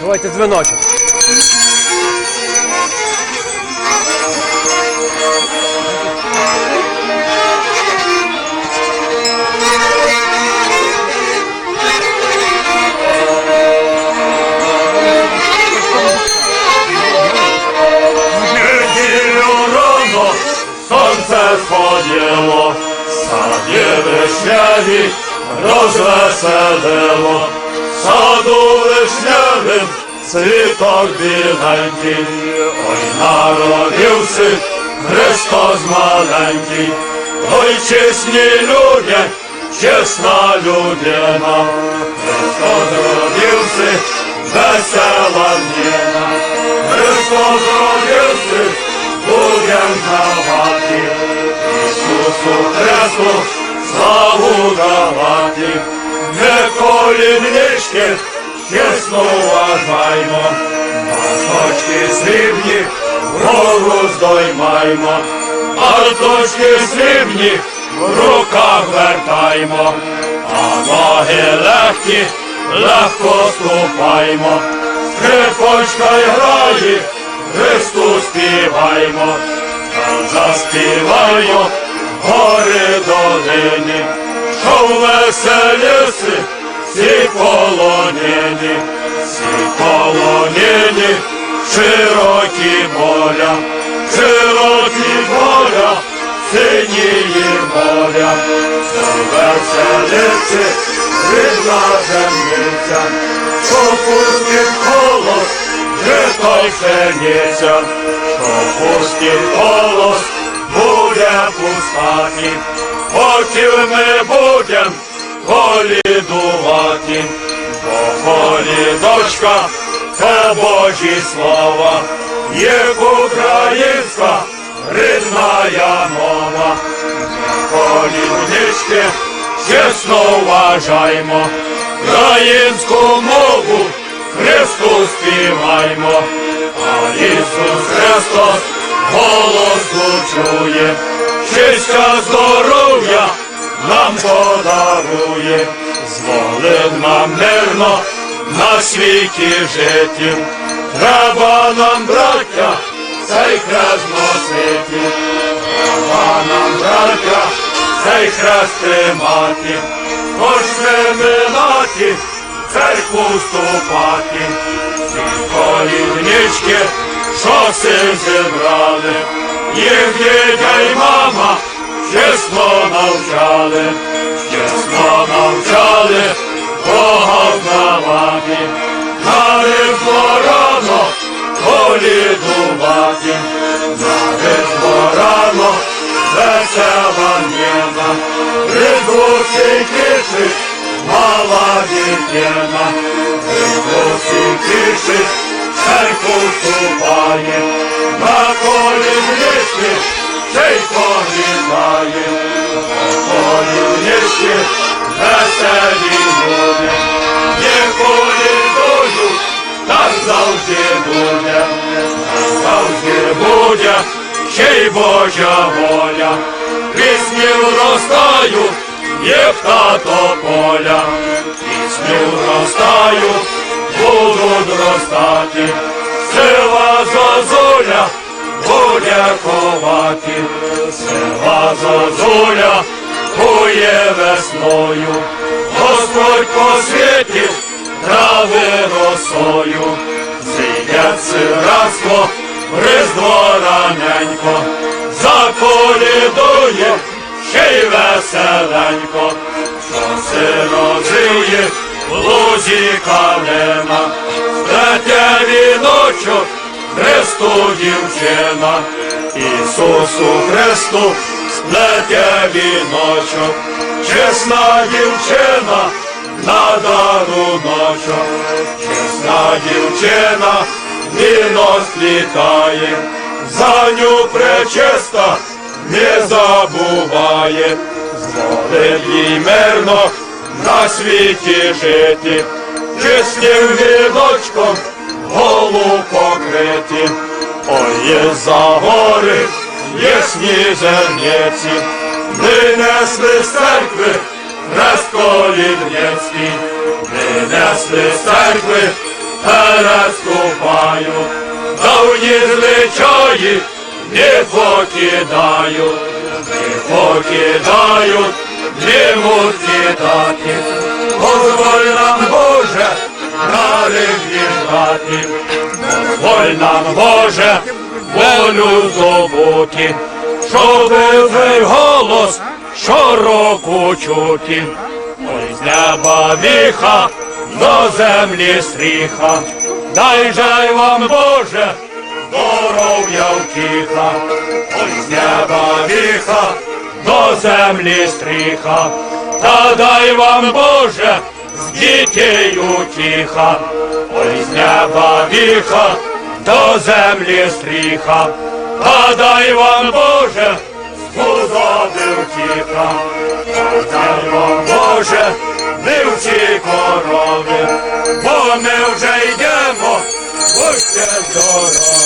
Давайте дзвіночок. Неділю сонце сходило, саді вишняві розвеселило, саду вишнявим цвіток біленький, ой народився Христос маленький, ой чесні люди, чесна людина, Христос родився, весела дніна. Христос родився, будем давати, Ісусу Христу славу давати, не коліннички, чесно вважаймо, Арточки срібні, вгору здоймаймо, Арточки срібні, в руках вертаймо, а ноги легкі, легко ступаймо, скрипочка грає, Христу співаймо, заспіваймо гори долині, що веселіси, всі полонені, всі полонені, широкі поля, широкі поля, синіє моря, веселіси, рідна землиця, що пустить голос, де той пшениця, що пустить голос, буде пускати, потім ми будем колідувати, бо колідочка це Божі слова, як українська рідна мова, коліднички чесно вважаймо, українську мову Христу співаймо, а Ісус Христос голосу чує, щастя, здоров'я нам подарує, зволив нам мирно на світі жити. Треба нам, браття, цей хрест носити, треба нам, браття, цей хрест тримати, хоч минати, церкву вступати, ці колівнички, що все зібрали, їх дідя й мама чесно навчали, чесно навчали, Бога знавати, на рано колідувати, на рано весела різдво всі кишить, мала дитина, всі кишить, церкву вступає, на коліннички, цей поглядає, коліннички, веселі люди, ніколи долю, так завжди буде, завжди буде, ще й Божа воля, пісні вростають, як тато поля, пісні вростають, будуть ростати, сила зозуля, буде ховати, сила зозуля, кує весною, Господь посвітив трави росою, зійде цираство, Різдво раненько, заколідує, ще й веселенько, що сирозиє в лузі калина, сплете віночок, Христу дівчина, Ісусу Христу сплете віночок, чесна дівчина, на даруночок, чесна дівчина, віно сплітає, за ню пречиста не забуває, зволив їй мирно на світі жити, чесним віночком голову покриті, ой, є за гори, ясні зерниці, винесли з церкви хрест колідницький, винесли з церкви переступаю, давні звичаї не покидаю, не покидаю, не кидати. Позволь нам, Боже, нарив віждати, Дозволь нам, Боже, волю здобути, щоби цей голос щороку чути. Ой, з неба віха, до землі стріха, дай же вам, Боже, здоров'я втіха, ой, з неба віха, до землі стріха, та дай вам, Боже, з дітей утіха, ой, з неба віха, до землі стріха, а вам, Боже, худоби втіха, а дай вам, Боже, вівчі корови, бо ми вже йдемо, будьте здорові.